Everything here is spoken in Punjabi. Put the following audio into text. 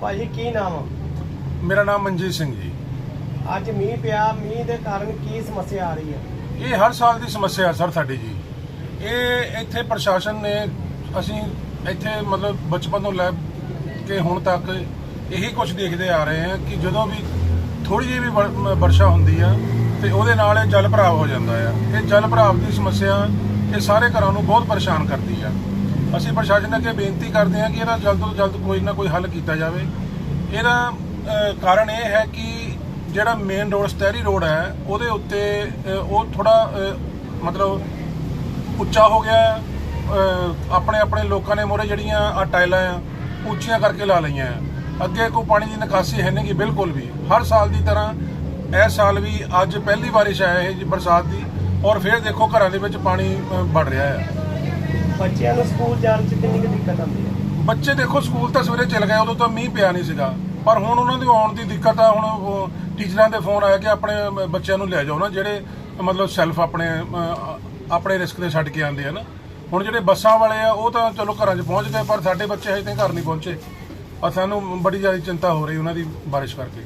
ਭਾਜੀ ਕੀ ਨਾਮ? ਮੇਰਾ ਨਾਮ ਮਨਜੀਤ ਸਿੰਘ ਜੀ। ਅੱਜ ਮੀਂਹ ਪਿਆ ਮੀਂਹ ਦੇ ਕਾਰਨ ਕੀ ਸਮੱਸਿਆ ਆ ਰਹੀ ਹੈ? ਇਹ ਹਰ ਸਾਲ ਦੀ ਸਮੱਸਿਆ ਹੈ ਸਰ ਸਾਡੀ ਜੀ। ਇਹ ਇੱਥੇ ਪ੍ਰਸ਼ਾਸਨ ਨੇ ਅਸੀਂ ਇੱਥੇ ਮਤਲਬ ਬਚਪਨ ਤੋਂ ਲੈ ਕੇ ਹੁਣ ਤੱਕ ਇਹੀ ਕੁਝ ਦੇਖਦੇ ਆ ਰਹੇ ਹਾਂ ਕਿ ਜਦੋਂ ਵੀ ਥੋੜੀ ਜਿਹੀ ਵੀ ਵਰ- ਵਰਸ਼ਾ ਹੁੰਦੀ ਆ ਤੇ ਉਹਦੇ ਨਾਲ ਇਹ ਜਲ ਭਰਾਵ ਹੋ ਜਾਂਦਾ ਆ। ਇਹ ਜਲ ਭਰਾਵ ਦੀ ਸਮੱਸਿਆ ਇਹ ਸਾਰੇ ਘਰਾਂ ਨੂੰ ਬਹੁਤ ਪਰੇਸ਼ਾਨ ਕਰਦੀ ਆ। ਅਸੀਂ ਪ੍ਰਸ਼ਾਸਨ ਅੱਗੇ ਬੇਨਤੀ ਕਰਦੇ ਹਾਂ ਕਿ ਇਹਦਾ ਜਲਦ ਤੋਂ ਜਲਦ ਕੋਈ ਨਾ ਕੋਈ ਹੱਲ ਕੀਤਾ ਜਾਵੇ। ਇਹਦਾ ਕਾਰਨ ਇਹ ਹੈ ਕਿ ਜਿਹੜਾ ਮੇਨ ਰੋਡ ਸਟੈਰੀ ਰੋਡ ਹੈ, ਉਹਦੇ ਉੱਤੇ ਉਹ ਥੋੜਾ ਮਤਲਬ ਉੱਚਾ ਹੋ ਗਿਆ ਆਪਣੇ ਆਪਣੇ ਲੋਕਾਂ ਨੇ ਮੋਰੇ ਜਿਹੜੀਆਂ ਆ ਟਾਈਲਾਂ ਆ, ਉੱਚੀਆਂ ਕਰਕੇ ਲਾ ਲਈਆਂ ਆ। ਅੱਗੇ ਕੋਈ ਪਾਣੀ ਦੀ ਨਿਕਾਸੀ ਹੈ ਨਹੀਂ ਗੀ, ਬਿਲਕੁਲ ਵੀ। ਹਰ ਸਾਲ ਦੀ ਤਰ੍ਹਾਂ ਇਸ ਸਾਲ ਵੀ ਅੱਜ ਪਹਿਲੀ ਬਾਰਿਸ਼ ਆਇਆ ਇਹ ਜੀ ਬਰਸਾਤ ਦੀ, ਔਰ ਫਿਰ ਦੇਖੋ ਘਰਾਂ ਦੇ ਵਿੱਚ ਪਾਣੀ ਵੜ ਰਿਹਾ ਹੈ ਬੱਚਿਆਂ ਨੂੰ ਸਕੂਲ ਜਾਣ 'ਚ ਕਿੰਨੀ ਕੁ ਦਿੱਕਤ ਆਉਂਦੀ ਹੈ? ਬੱਚੇ ਦੇਖੋ, ਸਕੂਲ ਤਾਂ ਸਵੇਰੇ ਚਲ ਗਏ, ਉਦੋਂ ਤਾਂ ਮੀਂਹ ਪਿਆ ਨਹੀਂ ਸੀਗਾ। ਪਰ ਹੁਣ ਉਹਨਾਂ ਦੀ ਆਉਣ ਦੀ ਦਿੱਕਤ ਆ, ਹੁਣ ਟੀਚਰਾਂ ਦੇ ਫੋਨ ਆਇਆ ਕਿ ਆਪਣੇ ਬੱਚਿਆਂ ਨੂੰ ਲੈ ਜਾਓ ਨਾ, ਜਿਹੜੇ ਮਤਲਬ ਸੈਲਫ ਆਪਣੇ ਆਪਣੇ ਰਿਸਕ ਤੇ ਛੱਡ ਕੇ ਆਉਂਦੇ ਆ ਨਾ। ਹੁਣ ਜਿਹੜੇ ਬੱਸਾਂ ਵਾਲੇ ਆ, ਉਹ ਤਾਂ ਚਲੋ ਘਰਾਂ 'ਚ ਪਹੁੰਚ ਗਏ, ਪਰ ਸਾਡੇ ਬੱਚੇ ਹਜੇ ਤੱਕ ਘਰ ਨਹੀਂ ਪਹੁੰਚੇ। ਔਰ ਸਾਨੂੰ ਬੜੀ ਜ਼ਿਆਦਾ ਚਿੰਤਾ ਹੋ ਰਹੀ ਉਹਨਾਂ ਦੀ ਬਾਰਿਸ਼ ਕਰਕੇ।